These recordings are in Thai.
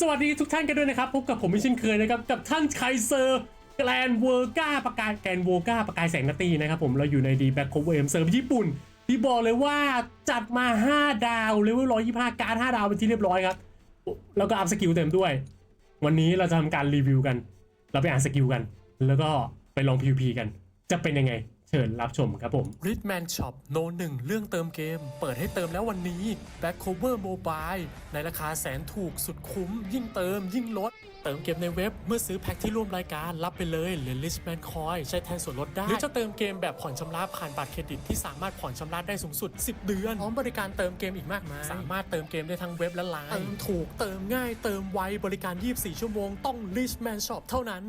สวัสดีทุกท่านกันด้วยนะครับพบกับผมไม่เช่นเคยนะครับกับท่านไคเซอร์แกลนเวอร์กาประกายแกลนเวอร์กาประกายแสงนาตีนะครับผมเราอยู่ในดีแบ็คโคเวมเซิร์ฟญี่ปุ่น ที่บอกเลยว่าจัดมา 5 ดาวเลเวล125การ5ดาวเป็นที่เรียบร้อยครับแล้วก็อัพสกิลเต็มด้วย วันนี้เราจะทำการรีวิวกัน เราไปอ่านสกิลกัน แล้วก็ไปลอง PVP กัน จะเป็นยังไง เชิญรับชมครับผม r i d m a n Shop โนหนึ่งเรื่องเติมเกม เปิดให้เติมแล้ววันนี้ Back Cover Mobile ในราคาแสนถูกสุดคุ้ม ยิ่งเติมยิ่งลด เติมเกมในเว็บเมื่อซื้อแพ็คที่ร่วมรายการรับไปเลยหรือ r i c h m a n Coin ใช้แทนส่วนลดได้ หรือจะเติมเกมแบบผ่อนชำระผ่านบัตรเครดิตที่สามารถผ่อนชำระได้สูงสุด 10 เดือนพร้อมบริการเติมเกมอีกมากมายสามารถเติมเกมได้ทั้งเว็บและไลน์เติมถูกเติมง่ายเติมไวบริการ 24 ชั่วโมงต้อง r i c h m a n Shop เท่านั้น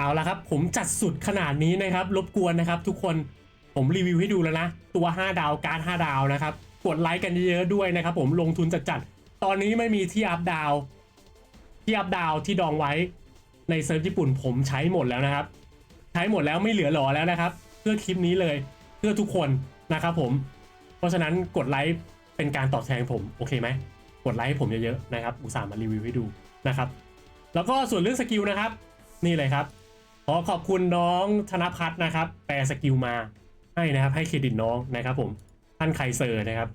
เอาละครับ ผมจัดสุดขนาดนี้นะครับ รบกวนนะครับ ทุกคนผมรีวิวให้ดูแล้วนะ ตัว 5 ดาวการ์ด5ดาวนะครับ กดไลค์กันเยอะๆด้วยนะครับ ผมลงทุนจัดๆตอนนี้ไม่มีที่อัพดาวที่อัพดาวที่ดองไว้ในเซิร์ฟญี่ปุ่นผมใช้หมดแล้วนะครับ ใช้หมดแล้วไม่เหลือหลอแล้วนะครับ เพื่อคลิปนี้เลยเพื่อทุกคนนะครับผม เพราะฉะนั้นกดไลค์เป็นการตอบแทนผมโอเคไหมกดไลค์ให้ผมเยอะๆนะครับอุตส่าห์มารีวิวให้ดูนะครับ แล้วก็ส่วนเรื่องสกิลนะครับ นี่เลยครับ อขอบคุณน้องธนพัฒน์นะครับ แปลสกิลมาให้นะครับ ให้เครดิตน้องนะครับ ผมท่านไคเซอร์นะครับ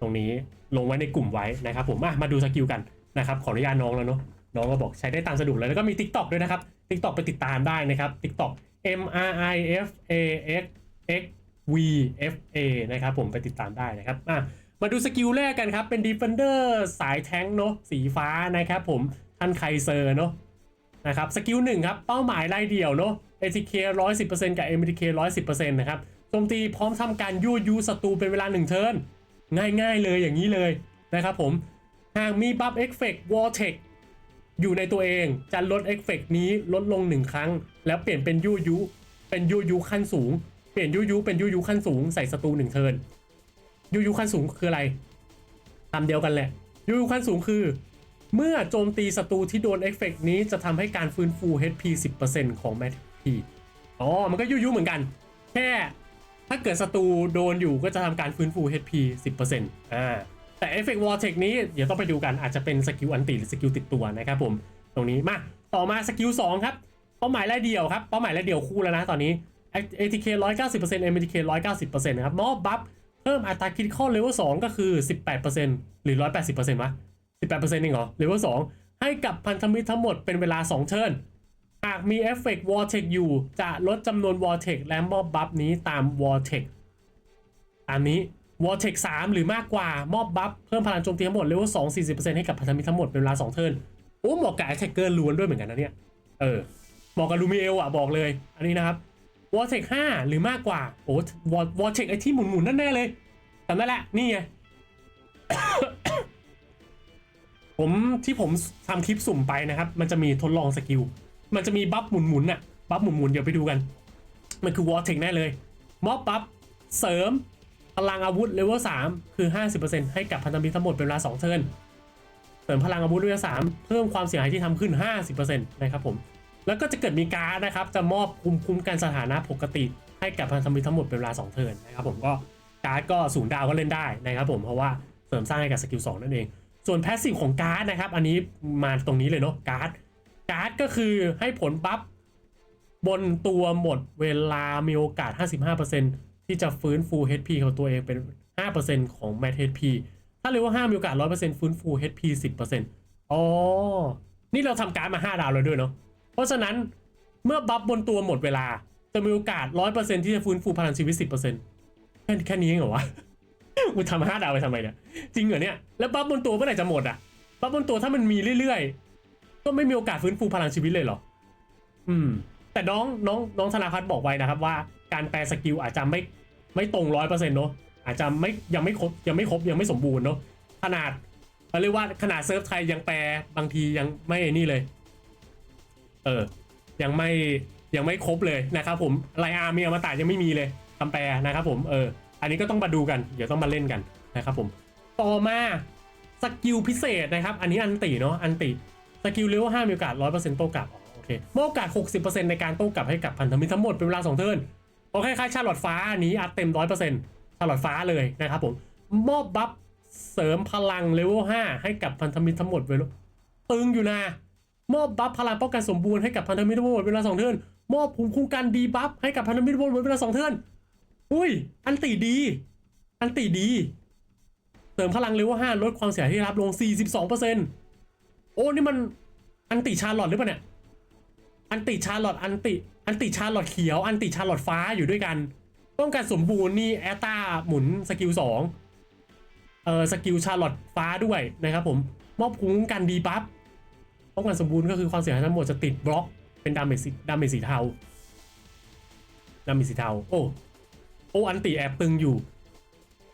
ตรงนี้ลงไว้ในกลุ่มไว้นะครับ ผมมาดูสกิลกันนะครับ ขออนุญาตน้องแล้วเนาะน้องก็บอกใช้ได้ตามสะดวกเลยแล้วก็มี TikTok ด้วยนะครับ TikTok ไปติดตามได้นะครับ TikTok M R I F A X X V F A นะครับผมไปติดตามได้นะครับอะมาดูสกิลแรกกันครับ เป็น Defender สายแท้งเนาะสีฟ้านะครับผมท่านไคเซอร์เนาะ นะครับสกิลหนึ่งครับเป้าหมายรายเดี่ยวเนาะ ATK 110%กับ MTK 110%นะครับโจมตีพร้อมทำการยั่วยุศัตรูเป็นเวลา 1 เทิร์นง่ายๆเลยอย่างนี้เลยนะครับผมหากมีบัฟเอฟเฟกต์ Vortex อยู่ในตัวเองจะลดเอฟเฟกต์นี้ลดลง 1 ครั้ง แล้วเปลี่ยนเป็นยั่วยุ เป็นยั่วยุขั้นสูง เปลี่ยนยั่วยุเป็นยั่วยุขั้นสูงใส่ศัตรู1เทิร์นยั่วยุขั้นสูงคืออะไรตามเดียวกันแหละยั่วยุขั้นสูงคือ เมื่อโจมตีศัตรูที่โดนเอฟเฟกต์นี้จะทำให้การฟื้นฟู HP 10%ของแมทพีอ๋อ มันก็ยุยๆเหมือนกัน แค่ถ้าเกิดศัตรูโดนอยู่ก็จะทำการฟื้นฟู HP 10%อ่า แต่เอฟเฟกต์วอลเทคนี้เดี๋ยวต้องไปดูกันอาจจะเป็นสกิลอันติหรือสกิลติดตัวนะครับผม ตรงนี้มา ต่อมาสกิล2ครับ เป้าหมายรายเดียวครับ เป้าหมายรายเดียวคู่แล้วนะตอนนี้ ATK 190% MTK 190%นะครับ มอบบัฟเพิ่มอัตราคิดข้อเลเวล2ก็คือ 18%หรือ 180%วะ 18%เองเหรอเลเวล2ให้กับพันธมิตรทั้งหมดเป็นเวลา 2 เทิร์นหากมีเอฟเฟกต์วอ r t e x อยู่ จะลดจำนวนวอ r t e x และมอบบัฟนี้ตามวอ r t e x ตามนี้วอ r t e x 3หรือมากกว่ามอบบัฟเพิ่มพลังโจมตีทั้งหมดเลเวล2 40%ให้กับพันธมิตรทั้งหมดเป็นเวลา2เทิร์นโอ้เหมาะกับแอ t แทกเกอร์ล้วนด้วยเหมือนกันนะเนี่ยเออเหมาะกับลูมิเอลอะบอกเลย อันนี้นะครับวอ r t e x 5หรือมากกว่าโอ้วอ r t e x ไอที่หมุนๆนั่นแน่เลยจำได้แหละนี่ไง ผมที่ผมทำคลิปสุ่มไปนะครับ มันจะมีทดลองสกิล มันจะมีบัฟหมุนๆน่ะบัฟหมุนๆเดี๋ยวไปดูกัน มันคือวอร์เทคแน่เลยมอบบัฟเสริมพลังอาวุธเลเวล3คือ 50%ให้กับพันธมิตรทั้งหมดเป็นเวลา2เทิร์นเสริมพลังอาวุธเลเวล3เพิ่มความเสียหายที่ทำขึ้น 50%นะครับผมแล้วก็จะเกิดมีการ์ดนะครับ จะมอบคุมคุ้มกันสถานะปกติให้กับพันธมิตรทั้งหมดเป็นเวลา2เทิร์นนะครับผมก็การ์ดก็ศูนย์ดาวก็เล่นได้นะครับผมเพราะว่าเสริมสร้างให้กับสกิล2นั่นเอง ส่วนแพสซีฟของการ์ดนะครับ อันนี้มาตรงนี้เลยเนาะการ์ดการ์ดก็คือให้ผลบัฟบนตัวหมดเวลามีโอกาส 55%ที่จะฟื้นฟู HP ของตัวเองเป็น 5%ของ Mat HP ถ้าเรียกว่า 5 มีโอกาส 100%ฟื้นฟู HP 10%อ๋อ นี่เราทำการ์ดมา 5 ดาวเลยด้วยเนาะ เพราะฉะนั้นเมื่อบัฟบนตัวหมดเวลา จะมีโอกาส 100%ที่จะฟื้นฟูพลังชีวิต 10%แค่แค่นี้เองเหรอวะ กูทำห้าดาวไปทำไมเนี่ย จริงเหรอเนี่ย แล้วบัฟบนตัวเมื่อไหร่จะหมดอะ บัฟบนตัวถ้ามันมีเรื่อยๆ ก็ไม่มีโอกาสฟื้นฟูพลังชีวิตเลยเหรอ อืม แต่น้องน้องน้องธนาพัฒน์บอกไว้นะครับว่าการแปลสกิลอาจจะไม่ไม่ตรงร้อยเปอร์เซ็นต์เนาะ อาจจะไม่ยังไม่ครบยังไม่ครบยังไม่สมบูรณ์เนาะ ขนาดเรียกว่าขนาดเซิร์ฟไทยยังแปลบางทียังไม่นี่เลย เออ ยังไม่ยังไม่ครบเลยนะครับผมไลอาร์มีอมตะยังไม่มีเลยคำแปลนะครับผม เออ อันนี้ก็ต้องมาดูกัน เดี๋ยวต้องมาเล่นกันนะครับผม ต่อมาสกิลพิเศษนะครับ อันนี้อันติเนาะ อันติ สกิลเลเวล5มีโอกาส100%โต้กลับ โอเคมอบโอกาส60%ในการโต้กลับให้กับพันธมิตรทั้งหมดเป็นเวลา2เทิร์นโอเคคล้ายๆชาลอตฟ้าอันนี้อัดเต็ม100%ชาร์ลอตฟ้าเลยนะครับผม มอบบัฟเสริมพลังเลเวล5ให้กับพันธมิตรทั้งหมดเวลตึงอยู่นะ มอบบัฟพลังป้องกันสมบูรณ์ให้กับพันธมิตรทั้งหมดเวลาสองเทิร์นมอบภูมิคุ้มกันดีบัฟให้กับพันธมิตรทั้งหมดเวลาสองเทิร์น อุ้ย อันติดี อันติดีเติมพลังเลเวลห้าลดความเสียหายที่รับลง 42%โอ้นี่มันอันติชาร์ลอตหรือเปล่าเนี่ย อันติชาร์ลอตอันติ อันติชาร์ลอตเขียว อันติชาร์ลอตฟ้าอยู่ด้วยกันป้องกันสมบูรณ์นี่แอตตาหมุนสกิลสองเออสกิลชาร์ลอตฟ้าด้วยนะครับผม มอบภูมิคุ้มกันดีบัฟป้องกันสมบูรณ์ก็คือความเสียหายทั้งหมดจะติดบล็อกเป็นดาเมจสีดาเมจสีเทาดาเมจสีเทา โอ้ โอ้อันติแอบตึงอยู่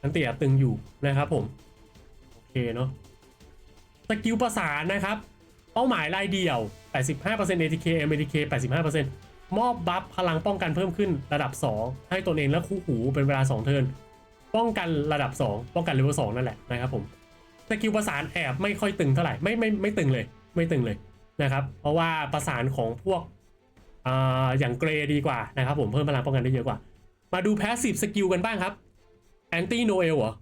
อันติแอบตึงอยู่นะครับผม โอเคเนาะสกิลประสานนะครับ เป้าหมายรายเดี่ยว 85% ATK MATK 85%มอบบัฟพลังป้องกันเพิ่มขึ้นระดับ 2 ให้ตนเองและคู่หูเป็นเวลา 2 เทิร์นป้องกันระดับ 2 ป้องกันเลเวล2นั่นแหละนะครับผมสกิลประสานแอบไม่ค่อยตึงเท่าไหร่ไม่ไม่ไม่ตึงเลย ไม่ตึงเลยนะครับ เพราะว่าประสานของพวกออย่างเกรดีกว่านะครับผมเพิ่มพลังป้องกันได้เยอะกว่า มาดูแพสซีฟสกิลกันบ้างครับแอนตี้โนเอลเหรอ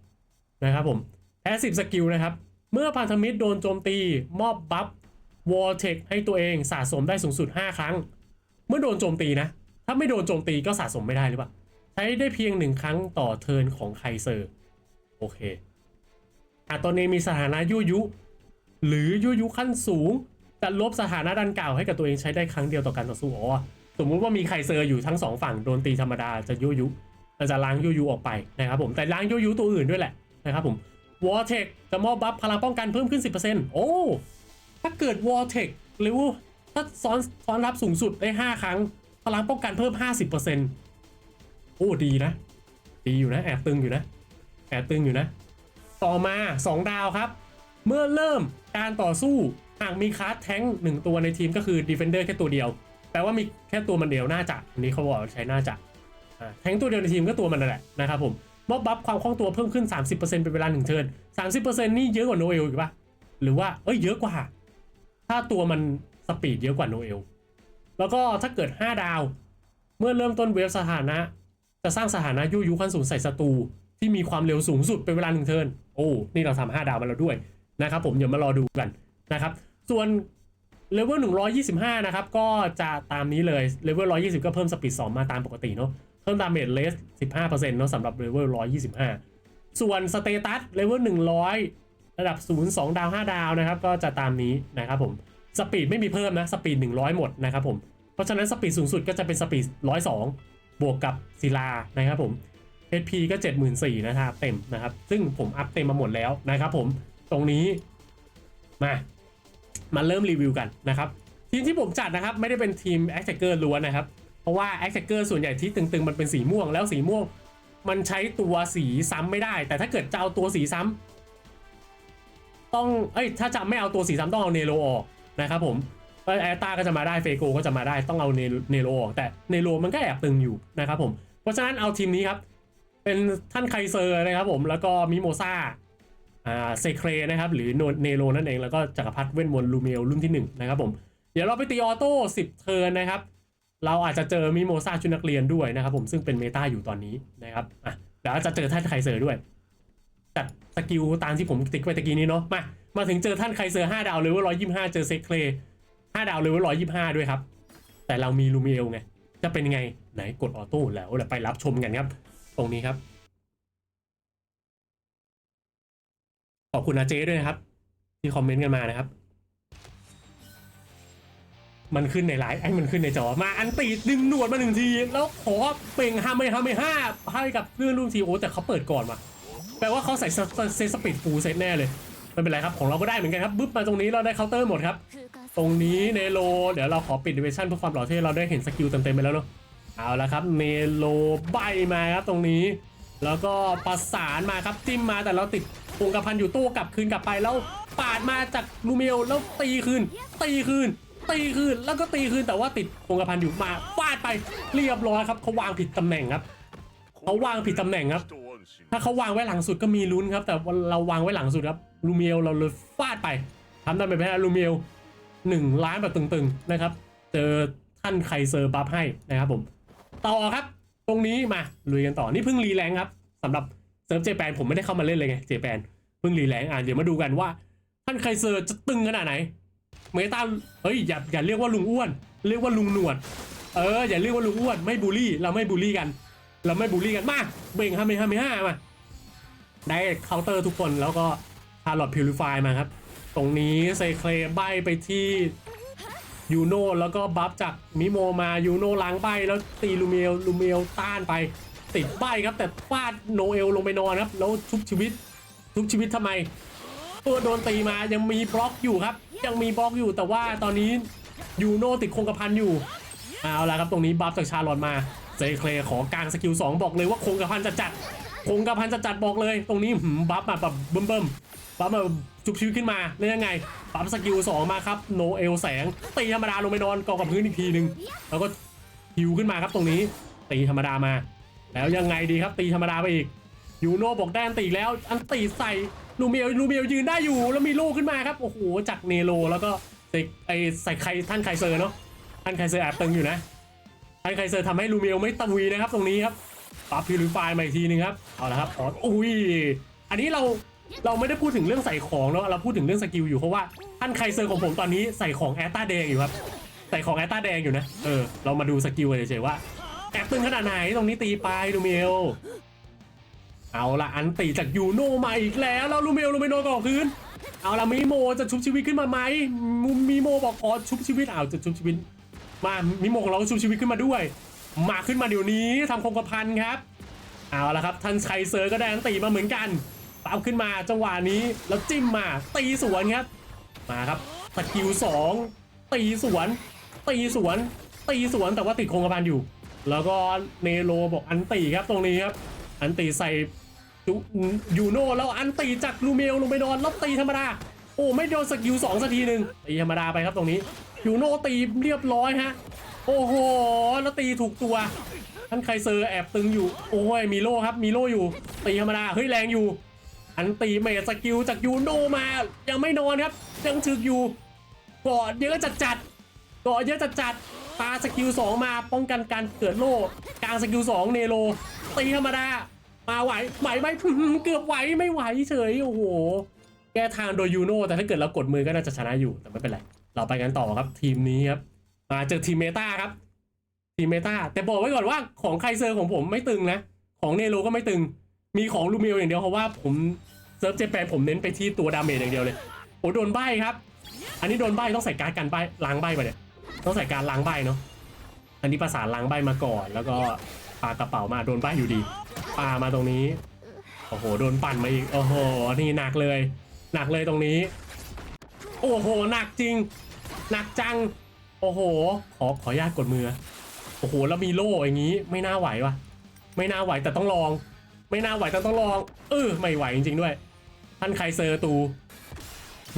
นะครับผมแพสซีฟสกิลนะครับ เมื่อพันธมิตรโดนโจมตี มอบบัฟวอลเทคให้ตัวเองสะสมได้สูงสุด 5 ครั้ง เมื่อโดนโจมตีนะ ถ้าไม่โดนโจมตีก็สะสมไม่ได้หรือเปล่า ใช้ได้เพียงหนึ่งครั้งต่อเทิร์นของไคเซอร์ โอเคอะตอนนี้มีสถานะยุยุ หรือยุยุขั้นสูงจะลบสถานะดันเก่าให้กับตัวเองใช้ได้ครั้งเดียวต่อการต่อสู้อ๋อ สมมุติว่ามีไครเซอร์อยู่ทั้งสองฝั่งโดนตีธรรมดาจะยุยุเราจะล้างยุยุออกไปนะครับผมแต่ล้างยุยุตัวอื่นด้วยแหละนะครับผมวอ r เทคจะมอบบัฟพลังป้องกันเพิ่มขึ้น 10%โอ้ ถ้าเกิดวอ r เทคหรือถ้าซ้อนซ้อนรับสูงสุดได้ 5 ครั้ง พลังป้องกันเพิ่ม 50%โอ้ดีนะ ดีอยู่นะ แอบตึงอยู่นะ แอบตึงอยู่นะ ต่อมา 2 ดาวครับ เมื่อเริ่มการต่อสู้หากมีคลาสแท้งหนึ่งตัวในทีมก็คือดีเฟนเดอร์แค่ตัวเดียว แปลว่ามีแค่ตัวมันเดียวน่าจะอันนี้เขาบอกใช้น่าจะอ่าแทงตัวเดียวในทีมก็ตัวมันนั่นแหละนะครับผมมอบบัฟความคล่องตัวเพิ่มขึ้น 30%เป็นเวลาหนึ่งเทิร์น30%นี่เยอะกว่าโนเอลอีกปะหรือว่าเอ้ยเยอะกว่า ถ้าตัวมันสปีดเยอะกว่าโนเอลแล้วก็ถ้าเกิด 5 ดาว เมื่อเริ่มต้นเวฟสถานะ จะสร้างสถานะยุยุขั้นสูงใส่ศัตรูที่มีความเร็วสูงสุดเป็นเวลาหนึ่งเทิร์นโอ้นี่เราทำห้าดาวมาแล้วด้วยนะครับผมเดี๋ยวมารอดูกันนะครับ ส่วน เลเวล125 นะครับ ก็จะตามนี้เลยเลเวล120 ก็เพิ่มสปีด 2 มาตามปกติเนาะเพิ่มดาเมจเลส 15%เนาะสำหรับเลเวล125 ส่วนสเตตัสเลเวล100 ระดับ 0 2 ดาว 5 ดาวนะครับ ก็จะตามนี้นะครับผมสปีดไม่มีเพิ่มนะสปีด 100 หมดนะครับผม เพราะฉะนั้นสปีดสูงสุดก็จะเป็นสปีด 102 บวกกับศิลานะครับผม HP ก็ 74,000นะครับเต็มนะครับ ซึ่งผมอัพเต็มมาหมดแล้วนะครับผมตรงนี้มา มาเริ่มรีวิวกันนะครับทีมที่ผมจัดนะครับไม่ได้เป็นทีม a t t a c k e r ล้วนนะครับเพราะว่า a t t a c k e r ส่วนใหญ่ที่ตึงๆมันเป็นสีม่วงแล้วสีม่วง มันใช้ตัวสีซ้ำไม่ได้ แต่ถ้าเกิดจะเอาตัวสีซ้ำต้องเอ้ยถ้าจะไม่เอาตัวสีซ้ำต้องเอาเนโรออกนะครับผมแอตตาก็จะมาได้เฟโกก็จะมาได้ต้องเอาเนเนโรออกแต่เนโรมันก็แอบตึงอยู่นะครับผมเพราะฉะนั้นเอาทีมนี้ครับเป็นท่านไคเซอร์นะครับผมแล้วก็มิโมซ่า เซเครนะครับหรือโนเนโรนั่นเองแล้วก็จักรพรรดิเวทมนต์ลูเมลรุ่นที่1นะครับผมเดี๋ยวเราไปตีออโต้10 เทิร์นนะครับ เราอาจจะเจอมิโมซาชุดนักเรียนด้วยนะครับผมซึ่งเป็นเมตาอยู่ตอนนี้นะครับอะเดี๋ยวจะเจอท่านไคเซอร์ด้วยจัดสกิลตามที่ผมติ๊กไปตะกี้นี้เนาะมามาถึงเจอท่านไคเซอร์5ดาวเลเวล125 เจอเซเคร5ดาวเลเวล125 ด้วยครับ แต่เรามีลูเมลไงจะเป็นไงไหนกดออโต้แล้วเดี๋ยวไปรับชมกันครับ ตรงนี้ครับ ขอบคุณอาเจด้วยนะครับ ที่คอมเมนต์กันมานะครับ มันขึ้นในไลฟ์ไอ้มันขึ้นในจอมาอันตีดึงหนวดมาหนึ่งที แล้วขอเป่งฮาเมฮาเมห้าให้กับเรื่องรุ่นทีโอแต่เขาเปิดก่อนมาแปลว่าเขาใส่เซตสปีดฟูเซตแน่เลยไม่เป็นไรครับ ของเราก็ได้เหมือนกันครับบึ๊บมาตรงนี้เราได้เคาน์เตอร์หมดครับ ตรงนี้เนโล เดี๋ยวเราขอปิดดิเวชั่นเพื่อความหล่อเท่เราได้เห็นสกิลเต็มๆไปแล้วเนาะเอาละครับเนโลใบมาครับตรงนี้ แล้วก็ประสานมาครับจิ้มมาแต่เราติด วงกระพันอยู่ตู้กลับคืนกลับไปแล้วปาดมาจากลูเมลแล้วตีคืน ตีคืน ตีคืนแล้วก็ตีคืนแต่ว่าติดวงกระพันอยู่มาฟาดไปเรียบร้อยครับเขาวางผิดตำแหน่งครับเขาวางผิดตำแหน่งครับ ถ้าเขาวางไว้หลังสุดก็มีลุ้นครับ แต่ว่าเราวางไว้หลังสุดครับลูเมลเราเลยฟาดไปทำได้ไหมแพ้ลูเมลหนึ่งล้านแบบตึงๆนะครับ เจอท่านไคเซอร์บัฟให้นะครับผม ต่อครับ ตรงนี้มาลุยกันต่อนี่เพิ่งรีแรงครับสำหรับ เซิร์ฟเจแปนผมไม่ได้เข้ามาเล่นเลยไงเจแปนเพิ่งรีแรงอะเดี๋ยวมาดูกันว่าท่านไคเซอร์จะตึงขนาดไหนเมตาเฮ้ยอย่าอย่าเรียกว่าลุงอ้วน เรียกว่าลุงหนวด เอออย่าเรียกว่าลุงอ้วนไม่บูลลี่ เราไม่บูลลี่กัน เราไม่บูลลี่กันมาเบ่งห้าไม่ห้าไม่ห้ามาได้เคาน์เตอร์ทุกคนแล้วก็ชาร์ลอตพิวริฟายมาครับ ตรงนี้เซเคลใบไปที่ยูโนแล้วก็บัฟจากมิโมมายูโนล้างใบแล้วตีลูเมลลูเมลต้านไป ติดใบครับ แต่ฟาดโนเอลลงไปนอนครับ แล้วชุบชีวิตชุบชีวิตทำไมตัวโดนตีมายังมีบล็อกอยู่ครับ ยังมีบล็อกอยู่แต่ว่าตอนนี้ยูโนติดคงกระพันอยู่เอาละครับตรงนี้บัฟจากชาลอตมาเซเคลขอกลางสกิล2บอกเลยว่าคงกระพันจะจัดคงกระพันจะจัดบอกเลยตรงนี้หืมบัฟมาแบบเบิ่มๆบัฟมาจุบชีวิตขึ้นมาแล้วยังไงบัฟสกิล2มาครับโนเอลแสงตีธรรมดาลงไปนอนกองกับพื้นอีกทีหนึ่งแล้วก็ฮิวขึ้นมาครับตรงนี้ตีธรรมดามา แล้วยังไงดีครับตีธรรมดาไปอีกยูโน่บอกได้อันตีแล้วอันตีใส่ลูเมียวลูเมียวยืนได้อยู่แล้วมีโล่ขึ้นมาครับโอ้โหจากเนโรแล้วก็ใส่ไอใส่ใครท่านไคเซอร์เนาะท่านไคเซอร์แอบตึงอยู่นะท่านไคเซอร์ทำให้ลูเมียวไม่ตะวีนะครับตรงนี้ครับปั๊บพิลิฟายมาอีกทีนึงครับเอาละครับอ๋ออุ้ยอันนี้เราเราไม่ได้พูดถึงเรื่องใส่ของเนาะเราพูดถึงเรื่องสกิลอยู่เพราะว่าท่านไคเซอร์ของผมตอนนี้ใส่ของแอตตาแดงอยู่ครับใส่ของแอตตาแดงอยู่นะเออเรามาดูสกิลกันเฉยๆว่า แอบตึงขนาดไหนตรงนี้ตีไปลูเมียวเอาละอันตีจากยูโนมาอีกแล้วแล้วลูเมลลูเมโนก่อคืนเอาละมิโมจะชุบชีวิตขึ้นมาไหมมิโมบอกอ๋อชุบชีวิตอ้าวจะชุบชีวิต มามิโมของเราก็ชุบชีวิตขึ้นมาด้วย มาขึ้นมาเดี๋ยวนี้ทำคงกระพันครับ เอาละครับท่านไคเซอร์ก็ได้อันตีมาเหมือนกันตามขึ้นมาจังหวะนี้แล้วจิ้มมาตีสวนครับมาครับสกิลสองตีสวน ตีสวน ตีสวนแต่ว่าติดคงกระพันอยู่ แล้วก็เนโรบอกอันตีครับตรงนี้ครับ อันตีใส่จุยูโน่แล้วอันตีจากลูเมลลงไปนอนแล้วตีธรรมดา โอ้ไม่โดนสกิลสองสักทีหนึ่งตีธรรมดาไปครับตรงนี้ยูโน่ตีเรียบร้อยฮะ โอ้โหแล้วตีถูกตัวท่านไคเซอร์แอบตึงอยู่ โอ้ยมีโล่ครับมีโล่อยู่ ตีธรรมดาเฮ้ยแรงอยู่ อันตีเมจสกิลจากยูโน่มา ยังไม่นอนครับยังถึกอยู่กอดเยอะจัดจัดกอดเยอะจัดจัด ๆตาสกิลสองมาป้องกันการเกิดโล่กลางสกิลสองเนโรตีธรรมดา มาไหวไหวไหมเกือบไหวไม่ไหวเฉยโอ้โห แก้ทางโดยยูโน่แต่ถ้าเกิดเรากดมือก็น่าจะชนะอยู่แต่ไม่เป็นไร เราไปกันต่อครับทีมนี้ครับ มาเจอทีมเมตาครับ ทีมเมตาแต่บอกไว้ก่อนว่าของไคเซอร์ของผมไม่ตึงนะ ของเนโรก็ไม่ตึง มีของลูเมลอย่างเดียวเพราะว่าผมเซิร์ฟเจแปนผมเน้นไปที่ตัวดาเมจอย่างเดียวเลยโอ้โดนใบครับ อันนี้โดนใบต้องใส่การ์ดกันใบล้างใบไปเนี่ย ต้องใส่การล้างใบเนาะอันนี้ประสานล้างใบมาก่อน แล้วก็ปากระเป๋ามาโดนใบอยู่ดีปามาตรงนี้โอ้โหโดนปั่นมาอีกโอ้โหนี่หนักเลย หนักเลยตรงนี้ โอ้โหหนักจริง หนักจัง โอ้โห ขอขอญาตกดมือโอ้โหแล้วมีโล่อย่างนี้ ไม่น่าไหววะไม่น่าไหวแต่ต้องลอง ไม่น่าไหวแต่ต้องลอง เออไม่ไหวจริงๆด้วยท่านไครเซอร์ตู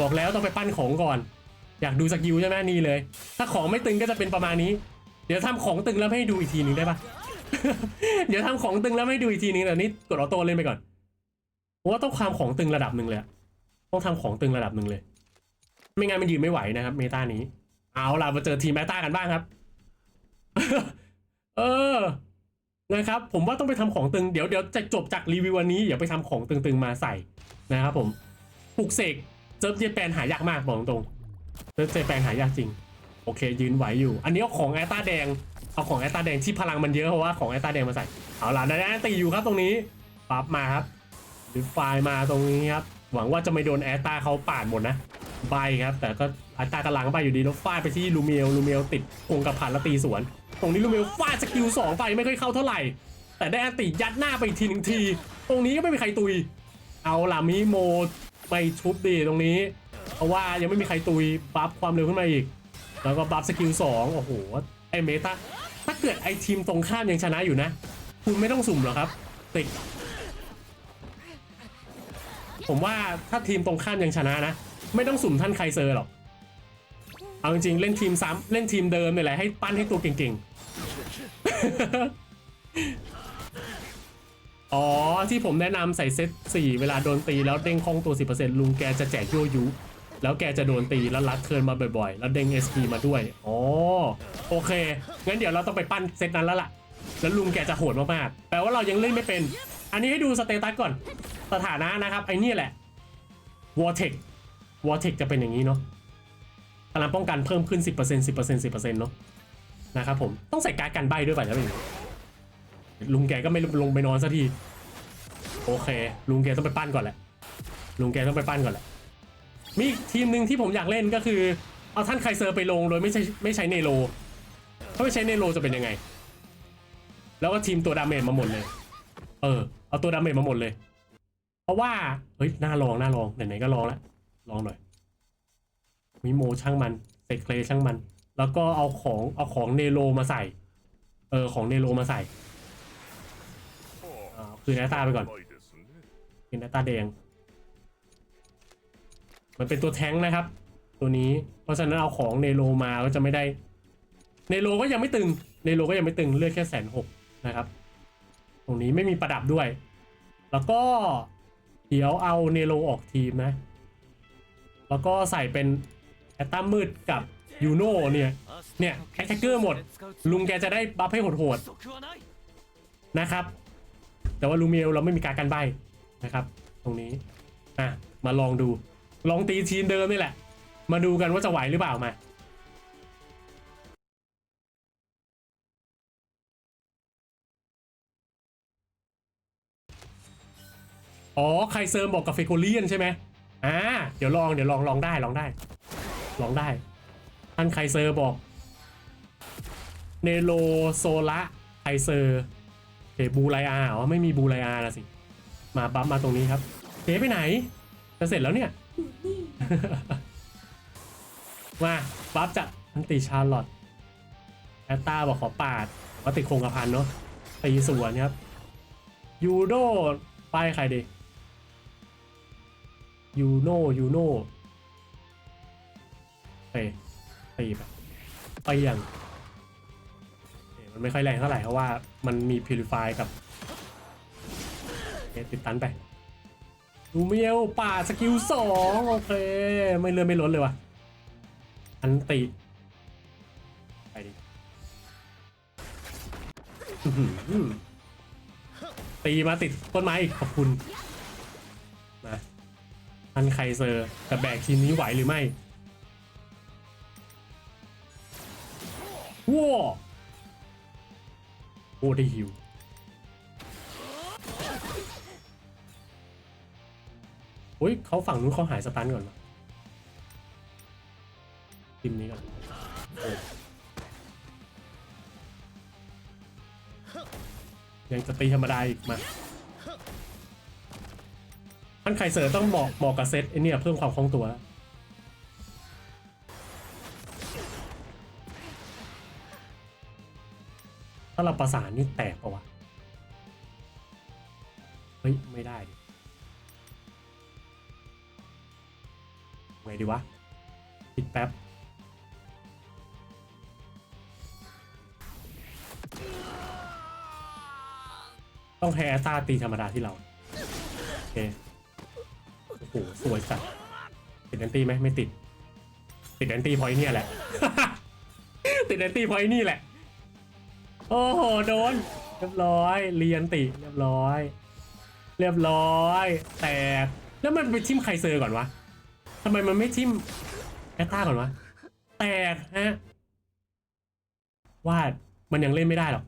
บอกแล้วต้องไปปั้นของก่อน อยากดูสกิลใช่ไหมนี่เลย ถ้าของไม่ตึงก็จะเป็นประมาณนี้ เดี๋ยวทำของตึงแล้วให้ดูอีกทีหนึ่งได้ปะเดี๋ยวทำของตึงแล้วให้ดูอีกทีนึงแต่นี้กดออโต้เล่นไปก่อนเพราะว่าต้องความของตึงระดับหนึ่งเลยต้องทำของตึงระดับหนึ่งเลย ไม่งั้นมันยืนไม่ไหวนะครับ เมตานี้ เอาล่ะมาเจอทีมเมตากันบ้างครับ เออนะครับ ผมว่าต้องไปทำของตึงเดี๋ยวเดี๋ยวจะจบจากรีวิววันนี้เดี๋ยวไปทำของตึงๆมาใส่นะครับผมปลุกเสกเซิร์ฟเจแปนหายากมากบอกตรงๆ เซิร์ฟเจแปนหายากจริง โอเค ยืนไหวอยู่ อันนี้เอาของแอตตาแดง เอาของแอตตาแดงที่พลังมันเยอะเพราะว่าของแอตตาแดงมาใส่ เอาล่ะได้ตีอยู่ครับตรงนี้ปั๊บมาครับหรือไฟมาตรงนี้ครับ หวังว่าจะไม่โดนแอตตาเขาปาดหมดนะใบครับ แต่ก็แอตตากำลังไปอยู่ดีแล้วฟาดไปที่ลูเมลลูเมลติดคงกระพันแล้วตีสวน ตรงนี้ลูเมลฟาดสกิลสองไปไม่ค่อยเข้าเท่าไหร่ แต่ได้อันติยัดหน้าไปอีกทีหนึ่งที ตรงนี้ก็ไม่มีใครตุย เอาล่ะมิโมไปชุบดีตรงนี้ เพราะว่ายังไม่มีใครตุยบัฟความเร็วขึ้นมาอีก แล้วก็บัฟสกิลสองโอ้โหไอเมตาถ้าเกิดไอทีมตรงข้ามยังชนะอยู่นะ คุณไม่ต้องสุ่มหรอกครับ ติดผมว่าถ้าทีมตรงข้ามยังชนะนะ ไม่ต้องสุ่มท่านไคเซอร์หรอกเอาจริงๆเล่นทีมซ้ำเล่นทีมเดิมเนี่ยแหละให้ปั้นให้ตัวเก่งๆ อ๋อที่ผมแนะนำใส่เซต4เวลาโดนตีแล้วเด้งคล่องตัว 10%ลุงแกจะแจกโยยุ แล้วแกจะโดนตีแล้วรัดเทิร์นมาบ่อยๆ แล้วเด้ง SP มาด้วย อ๋อ โอเค งั้นเดี๋ยวเราต้องไปปั้นเซตนั้นแล้วล่ะ แล้วลุงแกจะโหดมากๆ แปลว่าเรายังเล่นไม่เป็น อันนี้ให้ดูสเตตัสก่อน สถานะนะครับ ไอ้นี่แหละ Vortex Vortex จะเป็นอย่างนี้เนาะพลังป้องกันเพิ่มขึ้น 10% 10% 10%เนาะ นะครับผม ต้องใส่การดกันใบด้วยป่ะจะเป็นอย่างนี้ลุงแกก็ไม่ลงไปนอนสักที โอเค ลุงแกต้องไปปั้นก่อนแหละ ลุงแกต้องไปปั้นก่อนแหละ มีอีกทีมหนึ่งที่ผมอยากเล่นก็คือ เอาท่านไคเซอร์ไปลงโดยไม่ใช่ไม่ใช้เนโรถ้าไม่ใช้เนโรจะเป็นยังไง แล้วก็ทีมตัวดาเมจมาหมดเลย เออ เอาตัวดาเมจมาหมดเลย เพราะว่า เฮ้ย น่าลอง น่าลอง ไหนๆก็ลองแล้วลองหน่อยมิโมช่างมันเซเคลช่างมัน แล้วก็เอาของเอาของเนโรมาใส่ เออ ของเนโรมาใส่อ่าคือแนตตาไปก่อนเป็นแนตตาแดง มันเป็นตัวแท้งนะครับ ตัวนี้ เพราะฉะนั้นเอาของเนโรมาก็จะไม่ได้ เนโรก็ยังไม่ตึง เนโรก็ยังไม่ตึงเลือกแค่แสนหกนะครับ ตรงนี้ไม่มีประดับด้วย แล้วก็เดี๋ยวเอาเนโรออกทีมนะ แล้วก็ใส่เป็นแอตตามืดกับยูโน่เนี่ย เนี่ยแอคแทกเกอร์หมด ลุงแกจะได้บัฟให้โหดๆนะครับ แต่ว่าลูเมียลเราไม่มีการกันใบนะครับ ตรงนี้อะมาลองดู ลองตีทีมเดิมนี่แหละ มาดูกันว่าจะไหวหรือเปล่ามาอ๋อใครเซิร์มบอกกับเฟโกเลียนใช่ไหมอ่า เดี๋ยวลอง เดี๋ยวลอง ลองได้ ลองได้ ลองได้ ท่านไครเซอร์บอก เนโลโซละไคเซอร์เอบูไลอาอ๋อ ไม่มีบูไลอาละสิ มาบัฟมาตรงนี้ครับเจ๊ไปไหน จะเสร็จแล้วเนี่ย มาบัฟจากอันติชาร์ลอตแอตตาบอกขอปาดว่าติดโครงกระพันเนาะตีสวนครับ ยูโดป้ายใครดียูโนยูโนเตะตีไปไปยังเอ๊ะมันไม่ค่อยแรงเท่าไหร่เพราะว่ามันมีพิลิฟายกับติดตันไป ดูเมียวป่าดสกิลสองโอเค ไม่เลื่อนไม่ล้นเลยว่ะ อันติไปดิอื้อหือตีมาติดต้นไม้อีกขอบคุณมาอันไคเซอร์จะแบกทีมนี้ไหวหรือไม่ว้าโอ้ได้ฮิว อ้ยเขาฝั่งนู้นเขาหายสตันก่อนวะทีมนี้ก่อนอยังจะตีธรรมดาอีกมาท่านไคเซอร์ต้องบอกบอกกับเซตไอเนี่ยเพิ่มความคล่องตัวแล้วถ้าเราประสานนี่แตกปะวะ วะคิดแป๊บต้องแฮร์ตาตีธรรมดาที่เรา โอเค โอ้โห สวยสัตว์ติดแอนตี้ไหมไม่ติด ติดแอนตี้พอยเนี่ยแหละ ติดแอนตี้พอยนี่แหละ โอ้โห โดน เรียบร้อย เรียนติ เรียบร้อย เรียบร้อย แต่แล้วมันไปทิมไครเซอร์ก่อนวะ ทำไมมันไม่ทิมแอตตาก่อนวะ แตกฮะว่ามันยังเล่นไม่ได้หรอก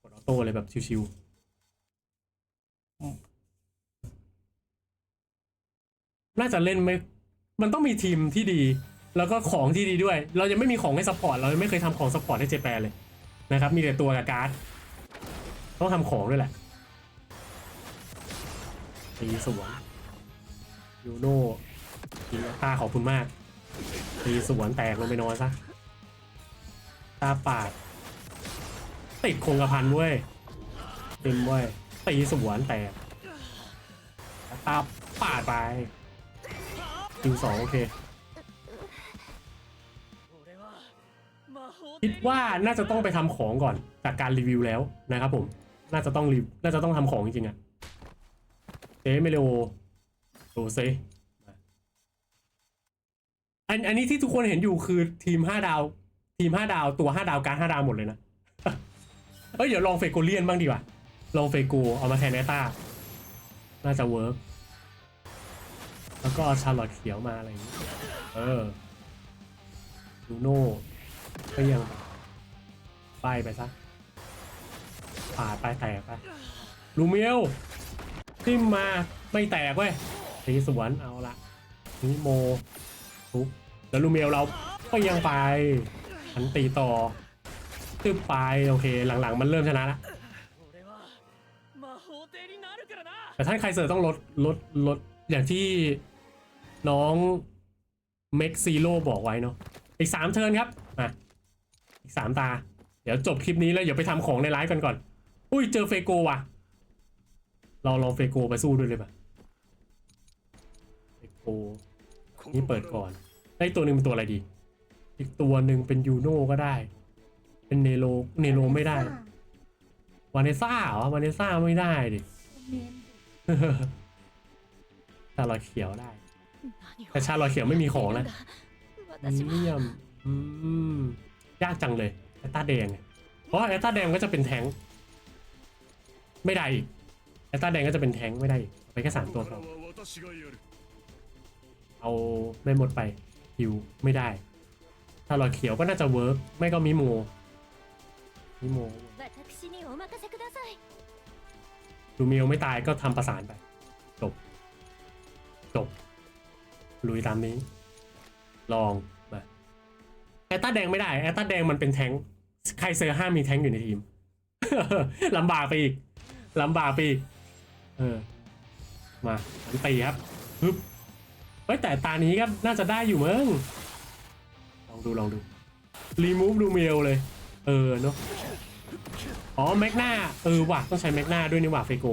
กดออโต้เลยแบบชิวๆ น่าจะเล่นไม่ มันต้องมีทีมที่ดี แล้วก็ของที่ดีด้วย เรายังไม่มีของให้ซัพพอร์ต เรายังไม่เคยทำของซัพพอร์ตให้เจแปนเลยนะครับ มีแต่ตัวกับการ์ด ต้องทำของด้วยแหละตีสวน ยูโน่ตาขอบคุณมากตีสวนแตกลงไปนอนซะ ตาปาด ติดคงกระพันเว้ยเต็มเว้ยตีสวนแตก ตาปาดไปคิวสองโอเค คิดว่าน่าจะต้องไปทำของก่อนจากการรีวิวแล้วนะครับผม น่าจะต้องรีน่าจะต้องทำของจริงๆอะเอ๊ะไม่เร็วโร เซอันอันนี้ที่ทุกคนเห็นอยู่คือทีมห้าดาว ทีมห้าดาวตัวห้าดาวการห้าดาวหมดเลยนะเอ้ยเดี๋ยวลองเฟโกเลียนบ้างดีกว่าลองเฟโกเอามาแทนแอตตาน่าจะเวิร์กแล้วก็เอาชาร์ลอตเขียวมาอะไรอย่างนี้ เออลูโน่ก็ยังไปไปซะปาไปแตกไปลูเมียวทิมมาไม่แตกเว้ย ทีสวนเอาละนี่โมทุบแล้วลูเมลเราก็ยังไปหันตีต่อตึบไปโอเค หลังๆ มันเริ่มชนะละแต่ท่านใครเสิร์ต้องลดลดลดอย่างที่น้องเม็กซีโร่บอกไว้เนาะอีกสามเทิร์นครับอะอีกสามตา เดี๋ยวจบคลิปนี้แล้วเดี๋ยวไปทำของในร้านกันก่อน อุ้ยเจอเฟโกว่ะ เราลองเฟโกไปสู้ด้วยเลยป่ะ โกนี่เปิดก่อน ได้ตัวหนึ่งเป็นตัวอะไรดี อีกตัวหนึ่งเป็นยูโน่ก็ได้ เป็นเนโรเนโรไม่ได้วาเนซ่าเหรอวาเนซ่าไม่ได้ดิชาลอยเขียวได้ แต่ชาลอยเขียวไม่มีของแล้ว私เยี่ยมอืมยากจังเลยแอตตาแดงอะเพราะว่าแอตตาแดงก็จะเป็นแทงค์ไม่ได้อีกแอตตาแดงก็จะเป็นแทงค์ไม่ได้อีกเอาไปแค่สามตัวพอ เอาไม่หมดไปหิวไม่ได้ ถ้าหลอดเขียวก็น่าจะเวิร์กไม่ก็มิโมมิโมดูเมลไม่ตายก็ทำประสานไป จบ จบ ลุยตามนี้ ลองมาแอตตาแดงไม่ได้แอตตาแดงมันเป็นแทงใครเซอร์ห้ามีแทงอยู่ในทีมลำบากไปอีกลำบากไปอีกเออ มาตีครับปึ๊บ เฮ้ยแต่ตานี้ก็น่าจะได้อยู่มั้งลองดูลองดูรีมูฟดูเมลเลย เออเนาะอ๋อแมกนาเออว่ะต้องใช้แมกนาด้วยนี่หว่าเฟโก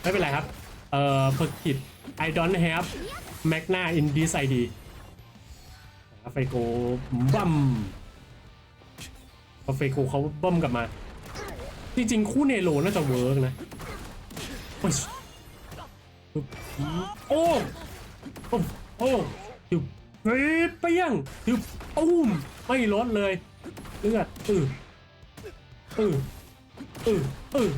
ไม่เป็นไรครับ เอ่อ per kit I don't have magna in this ID เฟโกบัมพอเฟโกเขาบัมกลับมา จริงๆ คู่เนโรน่าจะเวิร์กนะ โอ้ยปึ๊บ โอ้โอ้โอ้ตึบเฮ้ยเปี้ยงตึบตุ้มไม่ลดเลย เลือดอือเออเออเออ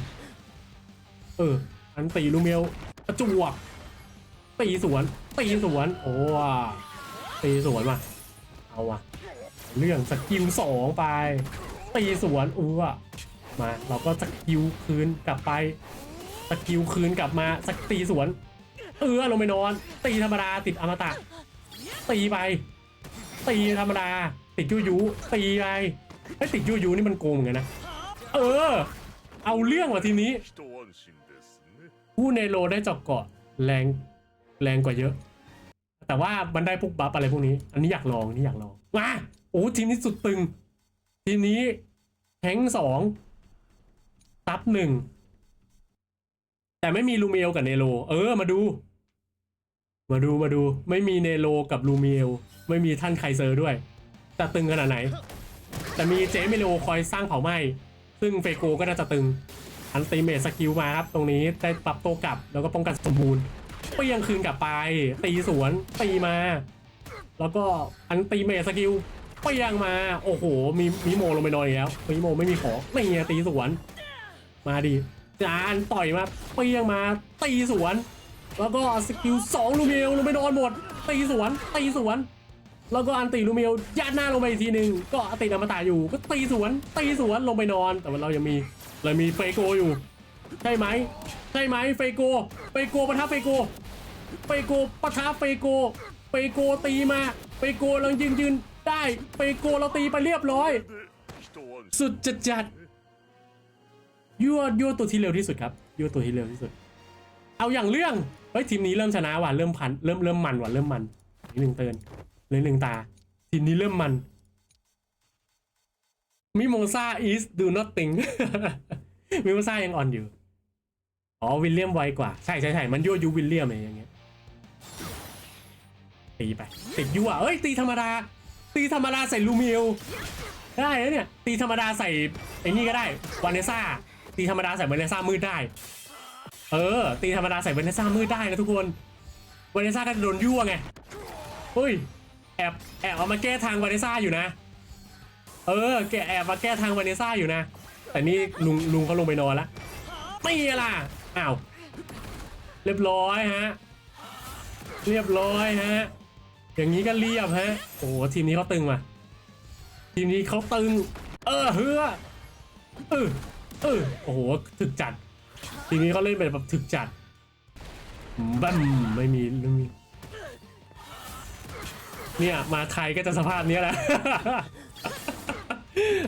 เอออันตีลูเมลประจวบตีสวนตีสวน โอ้วตีสวนว่ะเอาว่ะ เรื่องสกิลสองไปตีสวนอู้ว่ะมา เราก็สกิลคืนกลับไปสกิลคืนกลับมาสกตีสวน เออลงไปนอน ตีธรรมดาติดอมตะ ตีไป ตีธรรมดา ติดยูยูตีไปไอ้ติดยูยูนี่มันโกงไงนะเออ เอาเรื่องว่ะทีนี้ผู้เนโรได้จอกเกาะแรงแรงกว่าเยอะ แต่ว่ามันได้พวกบัฟอะไรพวกนี้ อันนี้อยากลองนี่อยากลองมาโอ้ทีมนี้สุดตึง ทีมนี้แข้งสองตับหนึ่ง แต่ไม่มีลูเมลกับเนโรเออมาดู มาดูมาดู ไม่มีเนโรกับลูเมลไม่มีท่านไคเซอร์ด้วยจะตึงขนาดไหน แต่มีเจมิโลคอยสร้างเผาไหม้ ซึ่งเฟโกก็น่าจะตึงอันติเมทสกิลมาครับ ตรงนี้ได้ปรับโตวกลับแล้วก็ป้องกันสมบูรณ์เปรี้ยงคืนกลับไป ตีสวนตีมา แล้วก็อันติเมทสกิลเปรี้ยงมา โอ้โห มีมีโมลงไปนอนอีกแล้วมีโมไม่มีของไม่เงี้ยตีสวน มาดิ จานต่อยมาเปี้ยงมาตีสวน แล้วก็สกิลสองลูเมียวลงไปนอนหมด ตีสวน ตีสวน แล้วก็อันตีลูเมียวยัดหน้าลงไปอีกทีหนึ่งก็ติดอมตะอยู่ ก็ตีสวน ตีสวนลงไปนอน แต่ว่าเรายังมีเรามีเฟโกอยู่ ใช่ไหมใช่ไหมเฟโกเฟโกปะทะเฟโกเฟโกปะทะเฟโกเฟโกตีมาเฟโกเรายืนยืนได้เฟโกเราตีไปเรียบร้อย สุดจัดจัด ยั่วยั่วตัวที่เร็วที่สุดครับยั่วตัวที่เร็วที่สุด เอาอย่างเรื่องเฮ้ยทีมนี้เริ่มชนะว่ะเริ่มพันเริ่มเริ่มมันว่ะเริ่มมันอีกหนึ่งเตือนเลยหนึ่งตา ทีมนี้เริ่มมันมิโมซา is do nothing มิโมซายังอ่อนอยู่อ๋อวิลเลียมไวกว่าใช่ใช่ใช่มันยั่วยุวิลเลียมอะไรอย่างเงี้ยตีไปติดยั่วเอ้ยตีธรรมดา ตีธรรมดาใส่ลูมิลได้นะเนี่ยตีธรรมดาใส่ไอ้นี่ก็ได้วานเนซ่า ตีธรรมดาใส่วเนซ่ามืดได้ เออ ตีธรรมดาใส่วเนซ่ามืดได้นะทุกคนวานเนซ่าก็จะโดนยั่วไงเฮ้ยแอบแอบเอามาแก้ทางวเนซ่าอยู่นะ เออ แกแอบมาแก้ทางวเนซ่าอยู่นะ แต่นี่ลุงลุงเขาลงไปนอนแล้วไม่ล่ะอ้าวเรียบร้อยฮะ เรียบร้อยฮะ อย่างนี้ก็เรียบฮะ โอ้ทีมนี้เขาตึงว่ะ ทีมนี้เขาตึง เออเฮือเออ เออโอ้โหถึกจัด ทีนี้เขาเล่นแบบถึกจัดบัมไม่มีไม่มีเนี่ยมาไทยก็จะสภาพนี้แหละ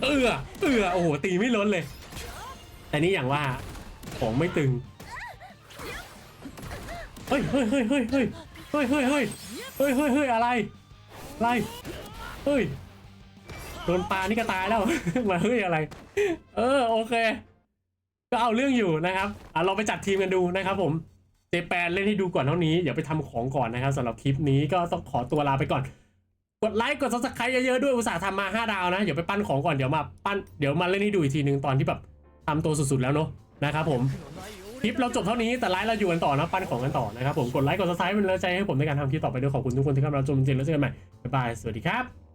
เอือเอือโอ้โหตีไม่ล้นเลย แต่นี่อย่างว่าของไม่ตึง เฮ้ยเฮ้ยเฮ้ยเฮ้ยเฮ้ยเฮ้ยเฮ้ยเฮ้ยเฮ้ยเฮ้ยเฮ้ยอะไร อะไร เฮ้ย โดนปลานี่ก็ตายแล้ว มาเฮ้ยอะไร เออโอเค ก็เอาเรื่องอยู่นะครับอะเราไปจัดทีมกันดูนะครับผมเจแปนเล่นให้ดูก่อนเท่านี้อย่าไปทำของก่อนนะครับสำหรับคลิปนี้ก็ต้องขอตัวลาไปก่อน กดไลค์กดซับสไครต์เยอะๆด้วยอุตส่าห์ทำมา5ดาวนะเดี๋ยวไปปั้นของก่อนเดี๋ยวมาปั้นเดี๋ยวมาเล่นให้ดูอีกทีนึงตอนที่แบบทำตัวสุดๆแล้วเนาะนะครับผมคลิปเราจบเท่านี้แต่ไลฟ์เราอยู่กันต่อนะปั้นของกันต่อนะครับผมกดไลค์กดซับสไครต์เป็นกำลังใจให้ผมในการทำคลิปต่อไปด้วยขอบคุณทุกคนที่เข้ามาชมจริงๆแล้วเจอกันใหม่บ๊ายบายสวัสดีครับ